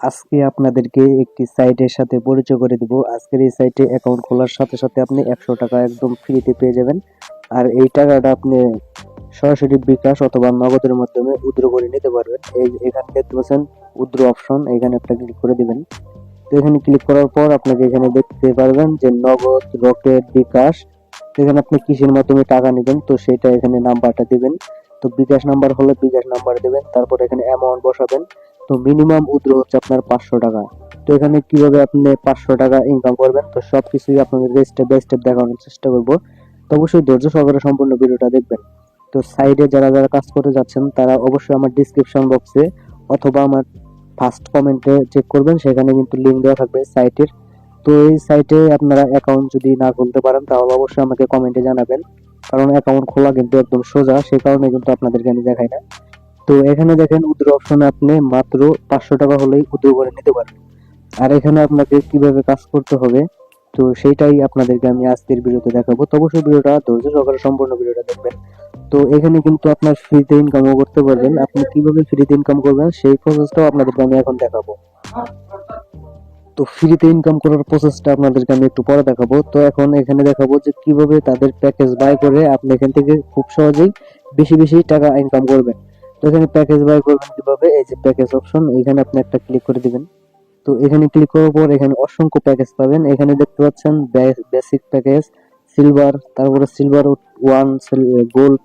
আজকে আপনাদেরকে একটি সাইটের সাথে পরিচয় করে দিব। আজকের এই সাইটে অ্যাকাউন্ট খোলার সাথে সাথে আপনি একশো টাকা একদম ফ্রিতে পেয়ে যাবেন। আর এই টাকাটা আপনি সরাসরি বিকাশ অথবা নগদের মাধ্যমে উদ্র করে নিতে পারবেন। এই এখানে দেখতে পাচ্ছেন উদ্র অপশন এখানে একটা ক্লিক করে দিবেন। তো এখানে ক্লিক করার পর আপনাকে এখানে দেখতে পারবেন যে নগদ রকেট বিকাশ। এখানে আপনি কিসের মাধ্যমে টাকা নেবেন, তো সেটা এখানে নাম্বারটা দিবেন। তো বিকাশ নাম্বার হলে বিকাশ নাম্বার দেবেন, তারপর এখানে অ্যামাউন্ট বসাবেন। তো মিনিমাম উদ্র হচ্ছে আপনার পাঁচশো টাকা। তো এখানে কীভাবে আপনি পাঁচশো টাকা ইনকাম করবেন? তো সব কিছুই আপনাদের স্টেপ বাই স্টেপ দেখানোর চেষ্টা করব। তো অবশ্যই ধৈর্য সহকারে সম্পূর্ণ ভিডিওটা দেখবেন। তো সাইডে যারা যারা কাজ করতে যাচ্ছেন, তারা অবশ্যই আমার ডিসক্রিপশন বক্সে অথবা আমার ফার্স্ট কমেন্টে চেক করবেন। সেখানে কিন্তু লিঙ্ক দেওয়া থাকবে সাইটের তো এই সাইটে আপনারা অ্যাকাউন্ট যদি না খুলতে পারেন, তাহলে অবশ্যই আমাকে কমেন্টে জানাবেন। কারণ অ্যাকাউন্ট খোলা কিন্তু একদম সোজা সেই কারণে কিন্তু আপনাদেরকে আমি দেখাই না। তো এখানে দেখেন উদ্র অপশনে আপনি মাত্র পাঁচশো টাকা হলেই উদ্র করে নিতে পারবেন। আর এখানে আপনাকে কীভাবে কাজ করতে হবে, তো সেইটাই আপনাদেরকে আমি আজকের ভিডিওতে দেখাবো। তো অবশ্যই ভিডিওটা ধৈর্য সহকারে সম্পূর্ণ ভিডিওটা দেখবেন। তো এখানে কিন্তু আপনার ফ্রিতে ইনকামও করতে পারবেন। আপনি কীভাবে ফ্রিতে ইনকাম করবেন, সেই প্রসেসটাও আপনাদেরকে আমি এখন দেখাবো। তো ফ্রিতে ইনকাম করার প্রসেসটা আপনাদেরকে আমি একটু পরে দেখাবো। তো এখন এখানে দেখাবো যে কীভাবে তাদের প্যাকেজ বাই করে আপনি এখান থেকে খুব সহজেই বেশি বেশি টাকা ইনকাম করবেন। তো এখানে প্যাকেজ বাই করবেন কীভাবে? এই যে প্যাকেজ অপশন এখানে আপনি একটা ক্লিক করে দিবেন। তো এখানে ক্লিক করার পর এখানে অসংখ্য প্যাকেজ পাবেন। এখানে দেখতে পাচ্ছেন বেসিক প্যাকেজ সিলভার তারপরে সিলভার ওয়ান গোল্ড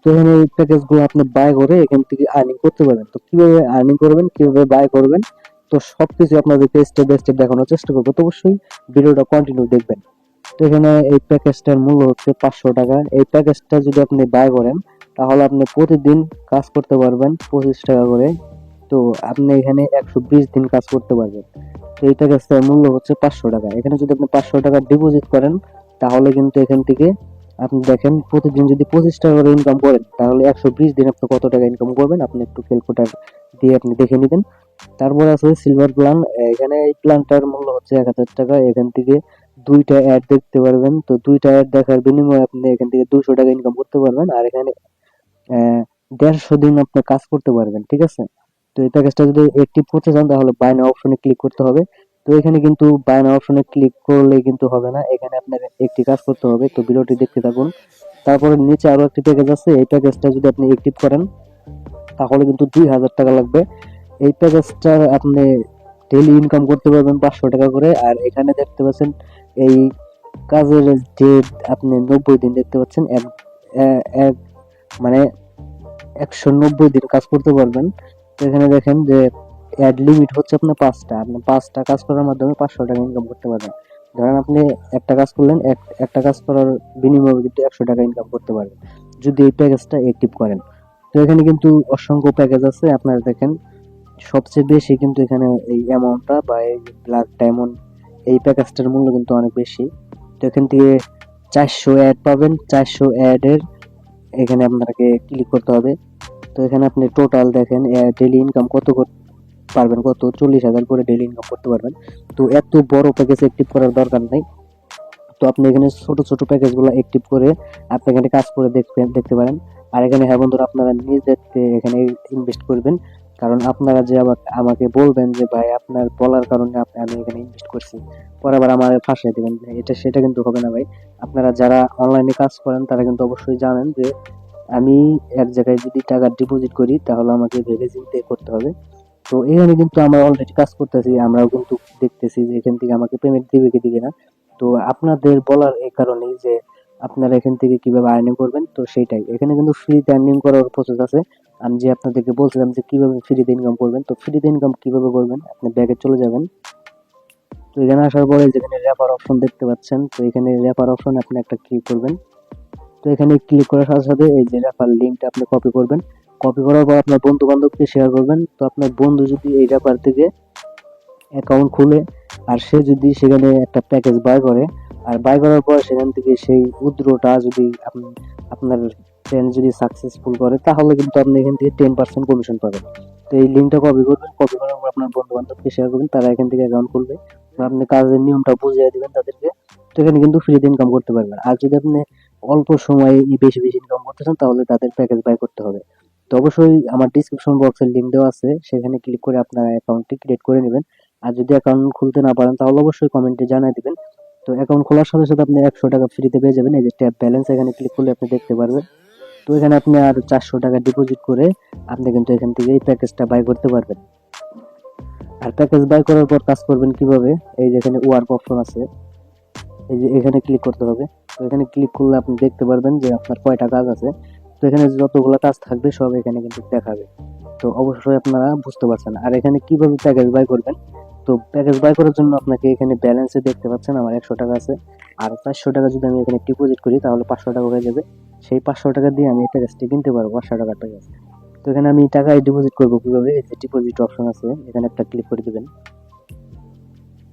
তো এখানে এই প্যাকেজগুলো আপনি বাই করে এখান থেকে আর্নিং করতে পারবেন। তো কীভাবে আর্নিং করবেন, কীভাবে বাই করবেন তো সবকিছু আপনাদেরকে স্টেপ বাই স্টেপ দেখানোর চেষ্টা করব। তো অবশ্যই ভিডিওটা কন্টিনিউ দেখবেন। তো এখানে এই প্যাকেজটার মূল্য হচ্ছে পাঁচশো টাকা। এই প্যাকেজটা যদি আপনি বাই করেন, তাহলে আপনি প্রতিদিন কাজ করতে পারবেন পঁচিশ টাকা করে। তো আপনি এখানে একশো বিশ দিন কাজ করতে পারবেন। তো এই প্যাকেজটার মূল্য হচ্ছে পাঁচশো টাকা। এখানে যদি আপনি পাঁচশো টাকা ডিপোজিট করেন, তাহলে কিন্তু এখান থেকে আপনি দেখেন প্রতিদিন যদি পঁচিশ টাকা করে ইনকাম করেন, তাহলে একশো বিশ দিন আপনি কত টাকা ইনকাম করবেন? আপনি একটু ক্যালকুলেটার দিয়ে আপনি দেখে নেবেন। তারপরে আছে সিলভার প্ল্যান এখানে এই প্ল্যানটার মূল্য হচ্ছে এক হাজার টাকা। এখান থেকে দুইটা অ্যাড দেখতে পারবেন। তো দুইটা অ্যাড দেখার বিনিময়ে আপনি এখান থেকে দুশো টাকা ইনকাম করতে পারবেন। আর এখানে দেড়শো দিন আপনি কাজ করতে পারবেন, ঠিক আছে? তো এই প্যাকেজটা যদি অ্যাক্টিভ করতে চান, তাহলে বাই নাও অপশনে ক্লিক করতে হবে। তো এখানে কিন্তু বাই নাও অপশনে ক্লিক করলে কিন্তু হবে না। এখানে আপনাকে একটি কাজ করতে হবে। তো ভিডিওটি দেখতে থাকুন। তারপরে নিচে আরও একটি প্যাকেজ আছে। এই প্যাকেজটা যদি আপনি অ্যাক্টিভ করেন, তাহলে কিন্তু দুই হাজার টাকা লাগবে। এই প্যাকেজটা আপনি ডেইলি ইনকাম করতে পারবেন পাঁচশো টাকা করে। আর এখানে দেখতে পাচ্ছেন, এই কাজের ডেট আপনি নব্বই দিন দেখতে পাচ্ছেন, এক এক মানে একশো নব্বই দিন কাজ করতে পারবেন। তো এখানে দেখেন যে অ্যাড লিমিট হচ্ছে আপনার পাঁচটা। আপনি পাঁচটা কাজ করার মাধ্যমে পাঁচশো টাকা ইনকাম করতে পারবেন। ধরেন আপনি একটা কাজ করলেন, এক- একটা কাজ করার বিনিময়ে কিন্তু একশো টাকা ইনকাম করতে পারবেন। যদি এই প্যাকেজটা অ্যাক্টিভ করেন। তো এখানে কিন্তু অসংখ্য প্যাকেজ আছে। আপনারা দেখেন সবচেয়ে বেশি কিন্তু এখানে এই অ্যামাউন্টটা বা এই ব্ল্যাক ডায়মন্ড এই প্যাকেজটার মূল্য কিন্তু অনেক বেশি। তো এখান থেকে চারশো অ্যাড পাবেন, চারশো অ্যাডের এখানে আপনাকে ক্লিক করতে হবে। তো এখানে আপনি টোটাল দেখেন ডেলি ইনকাম কত পারবেন কত? চল্লিশ হাজার করে ডেলি ইনকাম করতে পারবেন। তো এত বড় প্যাকেজ অ্যাক্টিভ করার দরকার নেই। তো আপনি এখানে ছোট ছোট প্যাকেজগুলো অ্যাক্টিভ করে আপনি এখানে কাজ করে দেখবেন, দেখতে পারেন। আর এখানে হ্যাঁ বন্ধুরা, আপনারা নিজেদেরকে এখানে ইনভেস্ট করবেন। কারণ আপনারা যে আবার আমাকে বলবেন যে, ভাই, আপনার বলার কারণে আপনি, আমি এখানে ইনভেস্ট করছি। পরে আবার আমার ফাঁসিয়ে দেবেন। এটা, সেটা কিন্তু হবে না, ভাই। আপনারা যারা অনলাইনে কাজ করেন, তারা কিন্তু অবশ্যই জানেন যে, আমি এক জায়গায় যদি টাকা ডিপোজিট করি, তাহলে আমাকে ভেবে চিন্তে করতে হবে। তো এখানে কিন্তু আমরা অলরেডি কাজ করতেছি, আমরাও কিন্তু দেখতেছি যে, এখান থেকে আমাকে পেমেন্ট দিবে কি দিবে না। তো আপনাদের বলার এই কারণেই যে আপনারা এখান থেকে কীভাবে আর্নিং করবেন, তো সেইটাই। এখানে কিন্তু ফ্রিতে আর্নিং করার প্রসেস আছে। আমি যে আপনাদেরকে বলছিলাম যে কীভাবে ফ্রিতে ইনকাম করবেন, তো ফ্রিতে ইনকাম কীভাবে করবেন, আপনি ব্যাগে চলে যাবেন। তো এখানে আসার পরে যেখানে র্যাপার অপশন দেখতে পাচ্ছেন, তো এখানে র্যাপার অপশন আপনি একটা ক্লিক করবেন। তো এখানে ক্লিক করার সাথে সাথে এই যে র্যাপার লিঙ্কটা আপনি কপি করবেন। কপি করার পর আপনার বন্ধু বান্ধবকে শেয়ার করবেন। তো আপনার বন্ধু যদি এই রেফার থেকে অ্যাকাউন্ট খুলে, আর সে যদি সেখানে একটা প্যাকেজ বাই করে আর বাই করার পর সেখান থেকে সেই উদ্রটা যদি আপনি- আপনার ফ্রেন্ড যদি সাকসেসফুল করে, তাহলে কিন্তু আপনি এখান থেকে টেন পার্সেন্ট কমিশন পাবেন। তো এই লিঙ্কটা কপি করবেন কপি করার পর আপনার বন্ধু বান্ধবকে শেয়ার করবেন, তারা এখান থেকে অ্যাকাউন্ট খুলবে। আপনি কাজের নিয়মটা বুঝিয়ে দিবেন তাদেরকে, তো এখানে কিন্তু ফ্রিতে ইনকাম করতে পারবেন। আর যদি আপনি অল্প সময়ে বেশি বেশি ইনকাম করতে চান, তাহলে তাদের প্যাকেজ বাই করতে হবে। তো অবশ্যই আমার ডিসক্রিপশন বক্সের লিঙ্ক দেওয়া আছে, সেখানে ক্লিক করে আপনার অ্যাকাউন্টটি ক্রিয়েট করে নেবেন। আর যদি অ্যাকাউন্ট খুলতে না পারেন, তাহলে অবশ্যই কমেন্টে জানিয়ে দিবেন। তো অ্যাকাউন্ট খোলার সাথে সাথে আপনি একশো টাকা ফ্রিতে পেয়ে যাবেন। এই যে ট্যাপ ব্যালেন্স এখানে ক্লিক করলে আপনি দেখতে পারবেন। তো এখানে আপনি আর চারশো টাকা ডিপোজিট করে আপনি কিন্তু এখান থেকে এই প্যাকেজটা বাই করতে পারবেন। আর প্যাকেজ বাই করার পর কাজ করবেন কীভাবে? এই যে এখানে ওয়ার্ক অপশন আছে। এই যে এখানে ক্লিক করতে হবে। তো এখানে ক্লিক করলে আপনি দেখতে পারবেন যে আপনার কয়টা কাজ আছে। তো এখানে যতগুলো কাজ থাকবে সব এখানে কিন্তু দেখাবে। তো অবশ্যই আপনারা বুঝতে পারছেন। আর এখানে কীভাবে প্যাকেজ বাই করবেন? তো প্যাকেজ বাই করার জন্য আপনাকে এখানে ব্যালেন্সে দেখতে পাচ্ছেন আমার একশো টাকা আছে। আর চারশো টাকা যদি আমি এখানে ডিপোজিট করি, তাহলে পাঁচশো টাকা হয়ে যাবে। সেই পাঁচশো টাকা দিয়ে আমি এই প্যাকেজটি কিনতে পারব। পাঁচশো টাকার প্যাকেজ তো এখানে আমি টাকায় ডিপোজিট করব কীভাবে? এই যে ডিপোজিট অপশন আছে, এখানে একটা ক্লিক করে দিবেন।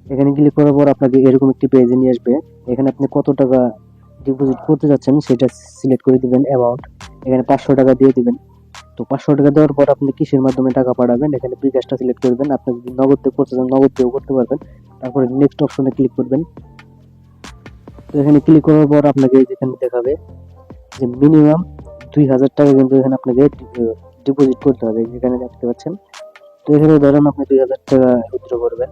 এখানে ক্লিক করার পর আপনাকে এরকম একটি পেজে নিয়ে আসবে। এখানে আপনি কত টাকা ডিপোজিট করতে যাচ্ছেন, সেটা সিলেক্ট করে দিবেন অ্যামাউন্ট এখানে পাঁচশো টাকা দিয়ে দিবেন। তো পাঁচশো টাকা দেওয়ার পর আপনি কিসের মাধ্যমে টাকা পাঠাবেন? এখানে বিকাশটা সিলেক্ট করবেন আপনি যদি নগদ দিয়ে করতে চান নগদ দিয়েও করতে পারবেন। তারপরে নেক্সট অপশনে ক্লিক করবেন। তো এখানে ক্লিক করার পর আপনাকে যেখানে দেখাবে, যে মিনিমাম দুই হাজার টাকা কিন্তু এখানে আপনাকে ডিপোজিট করতে হবে, যেখানে দেখতে পাচ্ছেন। তো এখানে ধরেন আপনি দুই হাজার টাকা উইথড্র করবেন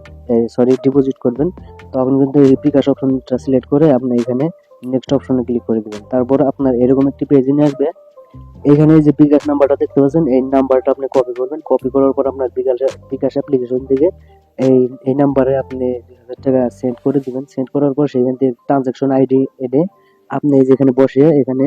সরি ডিপোজিট করবেন। তো আপনি কিন্তু এই বিকাশ অপশনটা সিলেক্ট করে আপনি এখানে নেক্সট অপশনে ক্লিক করে দেবেন। তারপর আপনার এরকম একটি পেজ নিয়ে আসবে এখানে যে বিকাশ নাম্বারটা দেখতে পাচ্ছেন, এই নাম্বারটা আপনি কপি করবেন। কপি করার পর আপনার বিকাশ বিকাশ অ্যাপ্লিকেশন থেকে এই এই নাম্বারে আপনি হাজার টাকা সেন্ড করে দিবেন। সেন্ড করার পর সেখান থেকে ট্রানজাকশন আইডি এনে আপনি যেখানে বসে এখানে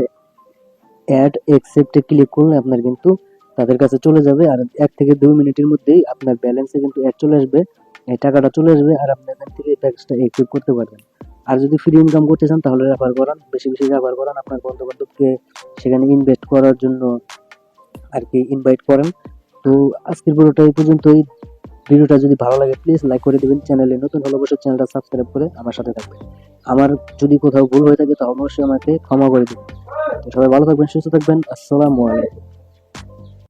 অ্যাড এক্সেপ্টে ক্লিক করলে আপনার কিন্তু তাদের কাছে চলে যাবে। আর এক থেকে দুই মিনিটের মধ্যেই আপনার ব্যালেন্সে কিন্তু অ্যাড চলে আসবে। এই টাকাটা চলে আসবে আর আপনি এখান থেকে এই প্যাকেজটা এক্টিভ করতে পারবেন। আর যদি ফ্রি ইনকাম করতে চান, তাহলে রেফার করান। বেশি বেশি রেফার করান আপনার বন্ধু বান্ধবকে সেখানে ইনভেস্ট করার জন্য আর কি ইনভাইট করেন। তো আজকের ভিডিওটা এই পর্যন্তই। ভিডিওটা যদি ভালো লাগে প্লিজ লাইক করে দিবেন। চ্যানেলে নতুন হলে অবশ্যই চ্যানেলটা সাবস্ক্রাইব করে আমার সাথে থাকবেন। আমার যদি কোথাও ভুল হয়ে থাকে তাহলে অবশ্যই আমাকে ক্ষমা করে দিবেন। তো সবাই ভালো থাকবেন, সুস্থ থাকবেন। আসসালামু আলাইকুম।